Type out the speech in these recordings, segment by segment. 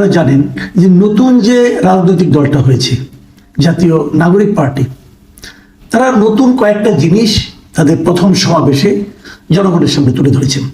আপনারা জানেন যে নতুন যে রাজনৈতিক দলটা হয়েছে, জাতীয় নাগরিক পার্টি, তারা নতুন কয়েকটা জিনিস তাদের প্রথম সমাবেশে জনগণের সামনে তুলে ধরেছেন।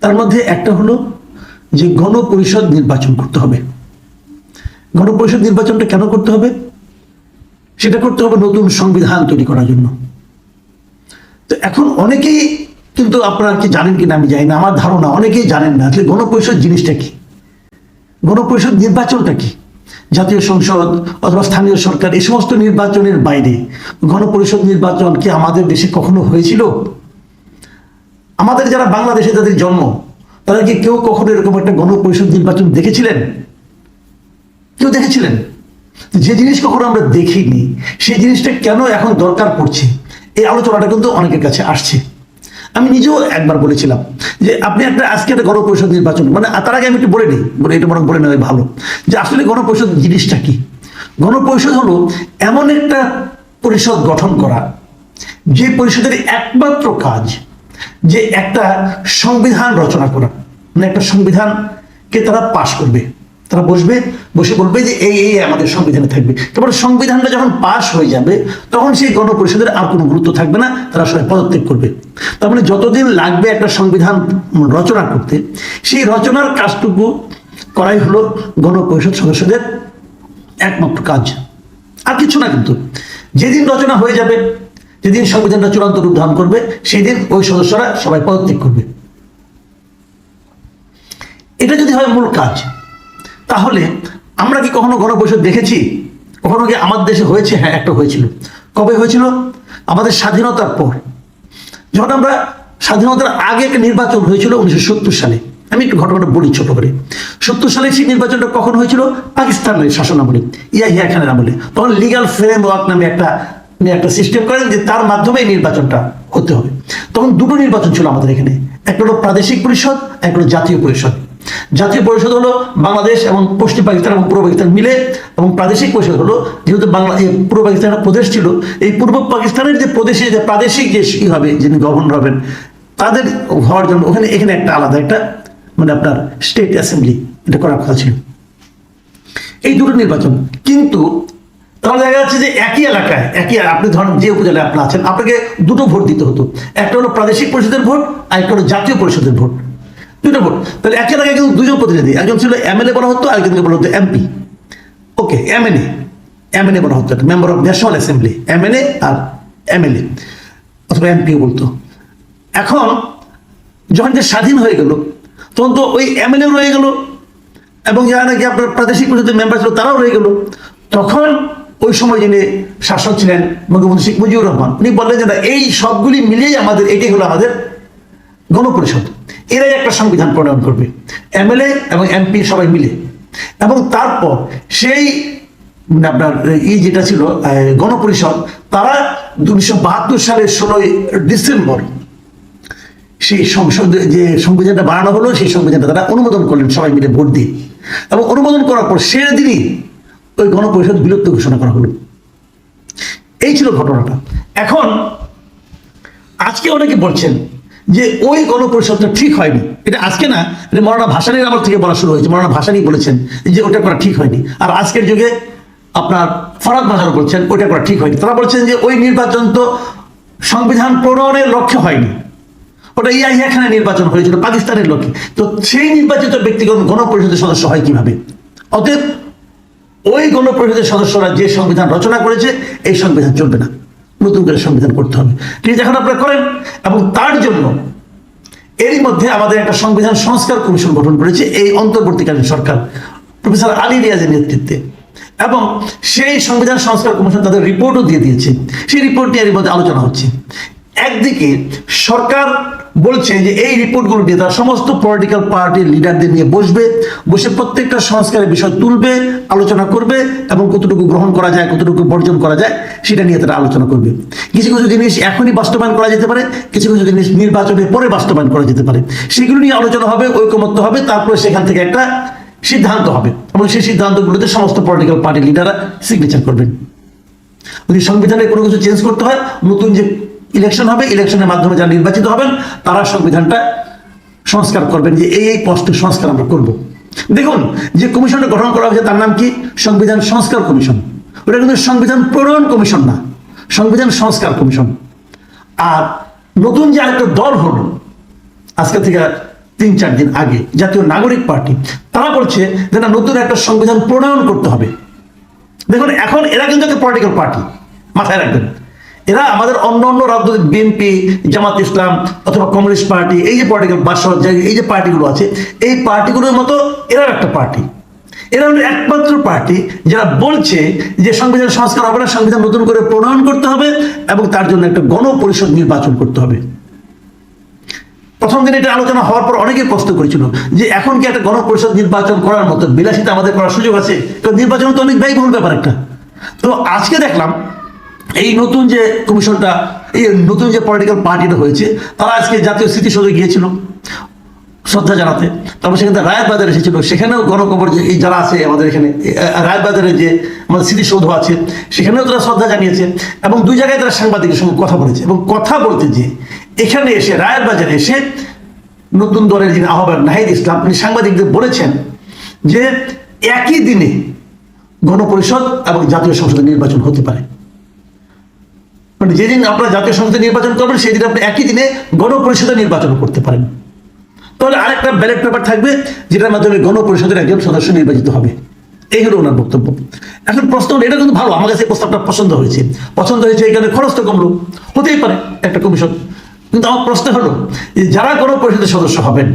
তার মধ্যে একটা হলো যে গণপরিষদ নির্বাচন করতে হবে। গণপরিষদ নির্বাচনটা কেন করতে হবে? সেটা করতে হবে নতুন সংবিধান তৈরি করার জন্য। তো এখন অনেকেই কিন্তু আপনারা কি জানেন কিনা আমি জানি না, আমার ধারণা, অনেকেই জানেন না আসলে গণপরিষদ জিনিসটা কি। গণপরিষদ নির্বাচনটা কি? জাতীয় সংসদ অথবা স্থানীয় সরকার, এই সমস্ত নির্বাচনের বাইরে গণপরিষদ নির্বাচন কি আমাদের দেশে কখনো হয়েছিল? আমাদের যারা বাংলাদেশে যাদের জন্ম, তারা কি কেউ কখনো এরকম একটা গণপরিষদ নির্বাচন দেখেছিলেন? কেউ দেখেছিলেন? যে জিনিস কখনো আমরা দেখিনি, সেই জিনিসটা কেন এখন দরকার পড়ছে, এই আলোচনাটা কিন্তু অনেকের কাছে আসছে। আমি নিজেও একবার বলেছিলাম যে আপনি একটা আজকে একটা গণপরিষদ নির্বাচন মানে তার আগে আমি একটু বলে নিই, বলে এটা বরং বলে নেওয়াই ভালো। যে আসলে গণপরিষদ জিনিসটা কি? গণপরিষদ হলো এমন একটা পরিষদ গঠন করা, যে পরিষদের একমাত্র কাজ যে একটা সংবিধান রচনা করা। মানে একটা সংবিধানকে তারা পাশ করবে। তারা বসবে, বসে বলবে যে এই এই আমাদের সংবিধানে থাকবে। তারপরে সংবিধানটা যখন পাশ হয়ে যাবে, তখন সেই গণপরিষদের আর কোনো গুরুত্ব থাকবে না, তারা সবাই পদত্যাগ করবে। তার মানে যতদিন লাগবে একটা সংবিধান রচনা করতে, সেই রচনার কাজটুকু করাই হলো গণপরিষদ সদস্যদের একমাত্র কাজ। আর কিছু না কিন্তু। যেদিন রচনা হয়ে যাবে, যেদিন সংবিধানটা চূড়ান্ত রূপ ধারণ করবে সেই দিন ওই সদস্যরা সবাই পদত্যাগ করবে। এটা যদি হয় মূল কাজ। তাহলে আমরা কি কখনো গণপরিষদ দেখেছি? কখনো কি আমাদের দেশে হয়েছে? হ্যাঁ একটা হয়েছিল। কবে হয়েছিল? আমাদের স্বাধীনতার পর। যখন আমরা স্বাধীনতার আগে একটা নির্বাচন হয়েছিল উনিশশো সত্তর সালে। আমি একটু ঘটনাটা বলি ছোট করে। সত্তর সালে সেই নির্বাচনটা কখন হয়েছিল? পাকিস্তানের শাসনামলে, ইয়া ইয়া খানের আমলে। তখন লিগাল ফ্রেমওয়ার্ক নামে একটা একটা সিস্টেম করেন যে তার মাধ্যমে এই নির্বাচনটা হতে হবে। তখন দুটো নির্বাচন ছিল আমাদের এখানে। একটা হলো প্রাদেশিক পরিষদ একটা জাতীয় পরিষদ। জাতীয় পরিষদ হলো বাংলাদেশ এবং পশ্চিম পাকিস্তান এবং পূর্ব পাকিস্তান মিলে, এবং প্রাদেশিক পরিষদ হলো যেহেতু বাংলা এই পূর্ব পাকিস্তান প্রদেশ ছিল, এই পূর্ব পাকিস্তানের যে প্রদেশে যে প্রাদেশিক যে ই হবে, যিনি গভর্নর হবেন, তাদের হওয়ার জন্য ওখানে এখানে একটা আলাদা একটা মানে আপনার স্টেট অ্যাসেম্বলি এটা করার কথা ছিল। এই দুটো নির্বাচন। কিন্তু তাহলে দেখা যাচ্ছে যে একই এলাকায়, একই আপনি ধরেন যে উপজেলায় আপনি আছেন, আপনাকে দুটো ভোট দিতে হতো। একটা হলো প্রাদেশিক পরিষদের ভোট, আর একটা হলো জাতীয় পরিষদের ভোট। দুটো ভোট। তাহলে একই এলাকায় কিন্তু দুজন প্রতিনিধি, একজন ছিল এমএলএ বলা হতো আরেকজনকে বলা হতো এমপি। ওকে এমএনএ এমএনএ বলা হতো member of national assembly MNA R MLA, অথবা এমপিও বলতো। এখন যখন যে স্বাধীন হয়ে গেল, তখন তো ওই এমএলএ রয়ে গেল, এবং যারা নাকি আপনার প্রাদেশিক পরিষদের মেম্বার ছিল তারাও রয়ে গেল। তখন ওই সময় যিনি শাসক ছিলেন বঙ্গবন্ধু শেখ মুজিবুর রহমান, উনি বললেন যে না, এই সবগুলি মিলিয়েই আমাদের, এটাই হলো আমাদের গণপরিষদ। এরাই একটা সংবিধান প্রণয়ন করবে। এমএলএ এবং এমপি সবাই মিলে। এবং তারপর সেই মানে আপনার এই যেটা ছিল গণপরিষদ, তারা উনিশশো বাহাত্তর সালের ষোলোই ডিসেম্বর সেই সংসদ, যে সংবিধানটা বানানো হলো, সেই সংবিধানটা তারা অনুমোদন করলেন, সবাই মিলে ভোট দিয়ে। এবং অনুমোদন করার পর সে দিনই ওই গণপরিষদ বিলুপ্ত ঘোষণা করা হলো। এই ছিল ঘটনাটা। এখন আজকে অনেকে বলছেন যে ওই গণপরিষদটা ঠিক হয়নি। এটা আজকে না, এটা মরানা ভাসানির আমার থেকে বলা শুরু হয়েছে। মরানা ভাসানি বলেছেন যে ওটা করা ঠিক হয়নি। আর আজকের যুগে আপনার ফরাদ মাজার বলছেন, ওটা করা ঠিক হয়নি। তারা বলছেন যে ওই নির্বাচন তো সংবিধান প্রণয়নের লক্ষ্য হয়নি। ওটা ইয়া এখানে নির্বাচন হয়েছিল, পাকিস্তানের লক্ষ্যে। তো সেই নির্বাচিত ব্যক্তিগণ গণপরিষদের সদস্য হয় কীভাবে? অতএব ওই গণপরিষদের সদস্যরা যে সংবিধান রচনা করেছে, এই সংবিধান চলবে না। নতুন করে সংবিধান করতে হবে। ঠিক এখন আপনারা করেন, এবং তার জন্য এরই মধ্যে আমাদের একটা সংবিধান সংস্কার কমিশন গঠন করেছে, এই অন্তর্বর্তীকালীন সরকার, প্রফেসর আলী রিয়াজের নেতৃত্বে। এবং সেই সংবিধান সংস্কার কমিশন তাদের রিপোর্টও দিয়ে দিয়েছে। সেই রিপোর্ট নিয়ে এর মধ্যে আলোচনা হচ্ছে। একদিকে সরকার বলছে যে এই রিপোর্টগুলো নিয়ে তারা সমস্ত পলিটিক্যাল পার্টির লিডারদের নিয়ে বসবে, বসে প্রত্যেকটা সংস্কারের বিষয় তুলবে, আলোচনা করবে এবং কতটুকু গ্রহণ করা যায়, কতটুকু বর্জন করা যায়, সেটা নিয়ে তারা আলোচনা করবে। কিছু কিছু জিনিস এখনই বাস্তবায়ন করা যেতে পারে, কিছু কিছু জিনিস নির্বাচনের পরে বাস্তবায়ন করা যেতে পারে। সেগুলো নিয়ে আলোচনা হবে, ঐকমত্য হবে, তারপরে সেখান থেকে একটা সিদ্ধান্ত হবে এবং সেই সিদ্ধান্তগুলোতে সমস্ত পলিটিক্যাল পার্টির লিডাররা সিগনেচার করবেন। যদি সংবিধানে কোনো কিছু চেঞ্জ করতে হয়, নতুন যে ইলেকশন হবে, ইলেকশনের মাধ্যমে যারা নির্বাচিত হবেন, তারা সংবিধানটা সংস্কার করবেন যে এই এই পোস্টের সংস্কার আমরা করব। দেখুন, যে কমিশনটা গঠন করা হয়েছে, তার নাম কি? সংবিধান সংস্কার কমিশন। ওটা কিন্তু সংবিধান প্রণয়ন কমিশন না, সংবিধান সংস্কার কমিশন। আর নতুন যে আরেকটা দল হলো, আজকে থেকে তিন, চার দিন আগে, জাতীয় নাগরিক পার্টি, তারা বলছে যে না নতুন একটা সংবিধান প্রণয়ন করতে হবে। দেখুন, এখন এরা কিন্তু একটা পলিটিক্যাল পার্টি মাথায় রাখবেন। এরা আমাদের অন্য অন্য রাজনৈতিক বিএনপি, জামাত ইসলাম অথবা কমিউনিস্ট পার্টি, এই যে পলিটিক্যাল এই যে পার্টিগুলো আছে, এই পার্টিগুলোর মতো এরা একটা পার্টি। এরা হলো একমাত্র পার্টি যারা বলছে যে সংবিধান সংস্কার হবে না, সংবিধান নতুন করে প্রণয়ন করতে হবে এবং তার জন্য একটা গণপরিষদ নির্বাচন করতে হবে। প্রথম দিন এটা আলোচনা হওয়ার পর অনেকে প্রশ্ন করেছিল যে এখন কি একটা গণপরিষদ নির্বাচন করার মতো বিলাসিতা আমাদের করার সুযোগ আছে? কারণ নির্বাচন তো অনেক ব্যয়বহুল ব্যাপার একটা। তো আজকে দেখলাম এই নতুন যে কমিশনটা, এই নতুন যে পলিটিক্যাল পার্টিটা হয়েছে, তারা আজকে জাতীয় স্মৃতিসৌধে গিয়েছিল, শ্রদ্ধা জানাতে। তারপর সেখানে রায়ের বাজার এসেছিল। সেখানেও গণকবর যে যারা আছে আমাদের এখানে রায়ের বাজারে যে আমাদের স্মৃতিসৌধ আছে, সেখানেও তারা শ্রদ্ধা জানিয়েছে এবং দুই জায়গায় তারা সাংবাদিকের সঙ্গে কথা বলেছে এবং কথা বলতে যে এখানে এসে রায়ের বাজারে এসে নতুন দলের যিনি আহ্বায়ক নাহিদ ইসলাম, তিনি সাংবাদিকদের বলেছেন যে একই দিনে গণপরিষদ এবং জাতীয় সংসদের নির্বাচন হতে পারে। মানে যেদিন আপনারা জাতীয় সংসদে নির্বাচন করবেন সেই দিন আপনি একই দিনে গণপরিষদে নির্বাচন করতে পারেন। তাহলে আরেকটা ব্যালট পেপার থাকবে, যেটার মাধ্যমে গণপরিষদের একজন সদস্য নির্বাচিত হবে। এই হলো ওনার বক্তব্য। এখন প্রশ্ন, এটা কিন্তু ভালো, আমার কাছে প্রস্তাবটা পছন্দ হয়েছে। পছন্দ হয়েছে এখানে খরচ তো কমলো, হতেই পারে একটা কমিশন কিন্তু আমার প্রশ্ন হলো, যে যারা গণপরিষদের সদস্য হবেন,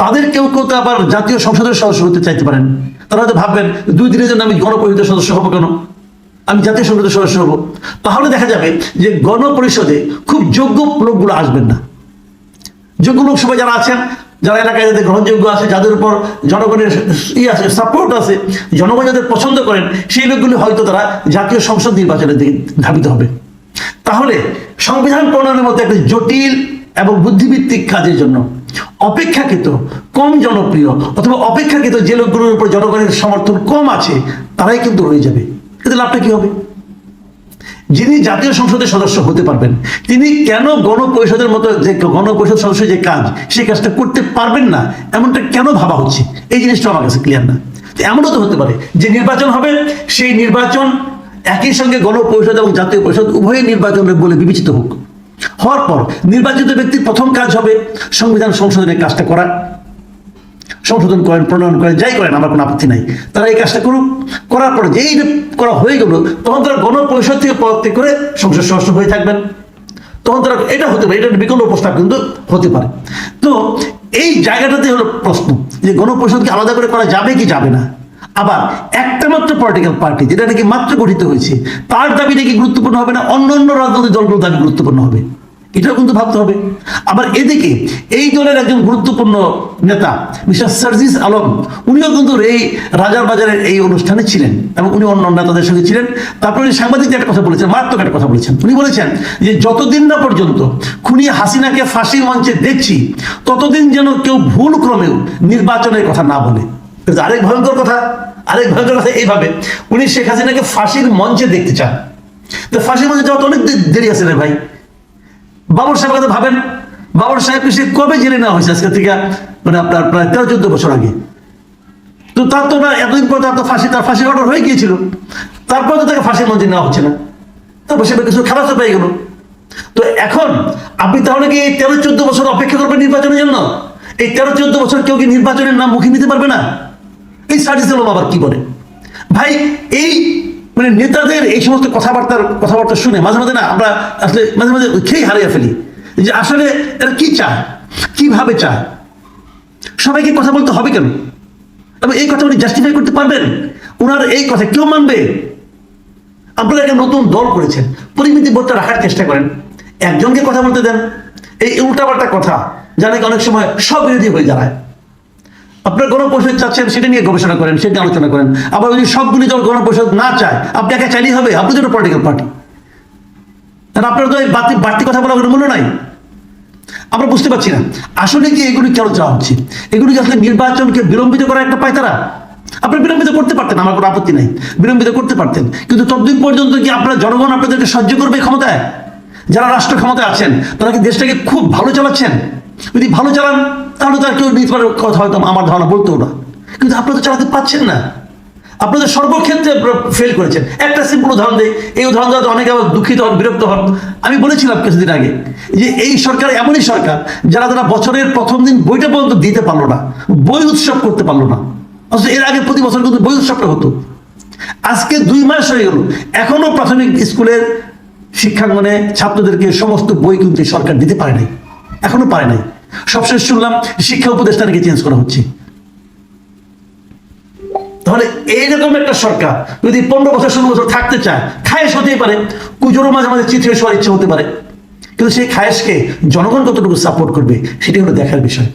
তাদের কেউ কেউ তো আবার জাতীয় সংসদের সদস্য হতে চাইতে পারেন। তারা হয়তো ভাববেন, দুই দিনের জন্য আমি গণপরিষদের সদস্য হব কেন? আমি জাতীয় সংসদের সদস্য হব। তাহলে দেখা যাবে যে গণপরিষদে খুব যোগ্য লোকগুলো আসবেন না। যোগ্য লোকসভায় যারা আছেন, যারা এলাকায় যাদের গ্রহণযোগ্য আছে, যাদের উপর জনগণের ই আছে সাপোর্ট আছে, জনগণ যাদের পছন্দ করেন, সেই লোকগুলি হয়তো তারা জাতীয় সংসদ নির্বাচনের দিকে ধাবিত হবে। তাহলে সংবিধান প্রণয়নের মতো একটা জটিল এবং বুদ্ধিভিত্তিক কাজের জন্য অপেক্ষাকৃত কম জনপ্রিয় অথবা অপেক্ষাকৃত যে লোকগুলোর উপর জনগণের সমর্থন কম আছে, তারাই কিন্তু রয়ে যাবে। এতে লাভটা কি হবে? যিনি জাতীয় সংসদের সদস্য হতে পারবেন, তিনি কেন গণপরিষদের মতো যে গণপরিষদ সদস্য যে কাজ সেই কাজটা করতে পারবেন না? এমনটা কেন ভাবা হচ্ছে? এই জিনিসটা আমার কাছে ক্লিয়ার না। এমনও তো হতে পারে, যে নির্বাচন হবে, সেই নির্বাচন একই সঙ্গে গণপরিষদ এবং জাতীয় পরিষদ উভয়ই নির্বাচন বলে বিবেচিত হোক। হওয়ার পর নির্বাচিত ব্যক্তির প্রথম কাজ হবে সংবিধান সংশোধনের কাজটা করা। সংশোধন করেন, প্রণয়ন করেন, যাই করেন, আমার কোনো আপত্তি নাই। তারা এই কাজটা করুক, করার পরে যেই করা হয়ে গেল, তখন তারা গণপরিষদ থেকে পদত্যাগ করে সংসদ সদস্য হয়ে থাকবেন। তখন তারা এটা হতে পারে, এটা বিকল্প প্রস্তাব কিন্তু হতে পারে। তো এই জায়গাটাতে হলো প্রশ্ন, যে গণপরিষদকে আলাদা করে করা যাবে কি যাবে না? আবার একটা মাত্র পলিটিক্যাল পার্টি যেটা নাকি মাত্র গঠিত হয়েছে, তার দাবি নাকি গুরুত্বপূর্ণ হবে না? অন্য অন্য রাজনৈতিক দলগুলোর দাবি গুরুত্বপূর্ণ হবে। এটাও কিন্তু ভাবতে হবে। আবার এদিকে এই দলের একজন গুরুত্বপূর্ণ নেতা, মিস্টার সার্জিস আলম, উনিও কিন্তু এই রাজার বাজারের এই অনুষ্ঠানে ছিলেন এবং উনি অন্য নেতাদের সঙ্গে ছিলেন। তারপরে উনি সাংবাদিকদের একটা কথা বলেছেন, মারাত্মক একটা কথা বলেছেন। উনি বলেছেন যে, যতদিন না পর্যন্ত খুনি হাসিনাকে ফাঁসির মঞ্চে দেখছি, ততদিন যেন কেউ ভুল ক্রমেও নির্বাচনের কথা না বলে। আরেক ভয়ঙ্কর কথা, আরেক ভয়ঙ্কর কথা এইভাবে, উনি শেখ হাসিনাকে ফাঁসির মঞ্চে দেখতে চান। তো ফাঁসির মঞ্চে যাওয়া তো অনেক দেরি আছে রে ভাই। বাবর সাহেব কথা ভাবেন। বাবর সাহেবকে সে কবে জেনে নেওয়া হয়েছে আজকে থেকে? মানে আপনার প্রায় তেরো চোদ্দ বছর আগে। তো তার তো এতদিন পর তার তো ফাঁসি, তার ফাঁসির অর্ডার হয়ে গিয়েছিল। তারপর তো তাকে ফাঁসির মঞ্চে নেওয়া হচ্ছে না। তারপর সে কিছু খারাপ পেয়ে গেল। তো এখন আপনি তাহলে কি এই তেরো চোদ্দ বছর অপেক্ষা করবেন নির্বাচনের জন্য? এই তেরো চোদ্দ বছর কেউ কি নির্বাচনের নাম মুখে নিতে পারবে না? এই সার্জিস আলম আবার কি বলে? ভাই, এই মানে নেতাদের এই সমস্ত কথাবার্তার, কথাবার্তা শুনে মাঝে মাঝে না আমরা আসলে মাঝে মাঝে খেয়ে হারিয়ে ফেলি। যে আসলে এরা কি চায়? কীভাবে চায়? সবাইকে কথা বলতে হবে কেন? তবে এই কথা উনি জাস্টিফাই করতে পারবেন? ওনার এই কথা কেউ মানবে? আপনারা একটা নতুন দল করেছেন, পরিমিতি বোধটা রাখার চেষ্টা করেন। একজনকে কথা বলতে দেন। এই উল্টাপাল্টা কথা যা নাকি অনেক সময় সব বিরোধী হয়ে দাঁড়ায়। আপনার গণপরিষদ চাচ্ছেন, সেটা নিয়ে গবেষণা করেন, সেটা আলোচনা করেন। আবার যদি সবগুলি দল গণপরিষদ না চায়, আপনি একা চাইলেই হবে আপনি তো পলিটিক্যাল পার্টি আর আপনার তো বাড়তি বাড়তি কথা বলার কোনো মূল্য নাই। আমরা বুঝতে পারছি না, আসলে কি এগুলি কেন চাওয়া হচ্ছে? এগুলি আসলে নির্বাচনকে বিলম্বিত করার একটা পায় তারা আপনি বিলম্বিত করতে পারতেন, আমার কোনো আপত্তি নাই। বিলম্বিত করতে পারতেন। কিন্তু ততদিন পর্যন্ত কি আপনার জনগণ আপনাদেরকে সহ্য করবে ক্ষমতায়? যারা রাষ্ট্র ক্ষমতায় আছেন, তারা কি দেশটাকে খুব ভালো চালাচ্ছেন? যদি ভালো চালান তাহলে তার কেউ নিতে কথা হয়তো আমার ধারণা বলতেও না। কিন্তু আপনারা তো চালাতে পাচ্ছেন না। আপনাদের সর্বক্ষেত্রে ফেল করেছেন। একটা সিম্পল উদাহরণ দেয় এই উদাহরণ দেওয়াতে অনেকে আবার দুঃখিত হন, বিরক্ত হন। আমি বলেছিলাম কিছুদিন আগে যে এই সরকার এমনই সরকার যারা তারা বছরের প্রথম দিন বইটা পর্যন্ত দিতে পারল না, বই উৎসব করতে পারল না। অথচ এর আগে প্রতি বছর কিন্তু বই উৎসবটা হতো। আজকে দুই মাস হয়ে গেল। এখনও প্রাথমিক স্কুলের শিক্ষাঙ্গনে ছাত্রদেরকে সমস্ত বই কিন্তু সরকার দিতে পারে নাই। এখনও পারে নাই। সবশেষ শুনলাম শিক্ষা উপদেষ্টা নাকি চেঞ্জ করা হচ্ছে। তাহলে এইরকম একটা সরকার যদি পনেরো বছর, ষোলো বছর থাকতে চায়, খায়েশ হতেই পারে কুজোরও মাঝে মাঝে চিত্রে শোয়ার ইচ্ছে হতে পারে। কিন্তু সেই খায়েশকে জনগণ কতটুকু সাপোর্ট করবে সেটি হলো দেখার বিষয়।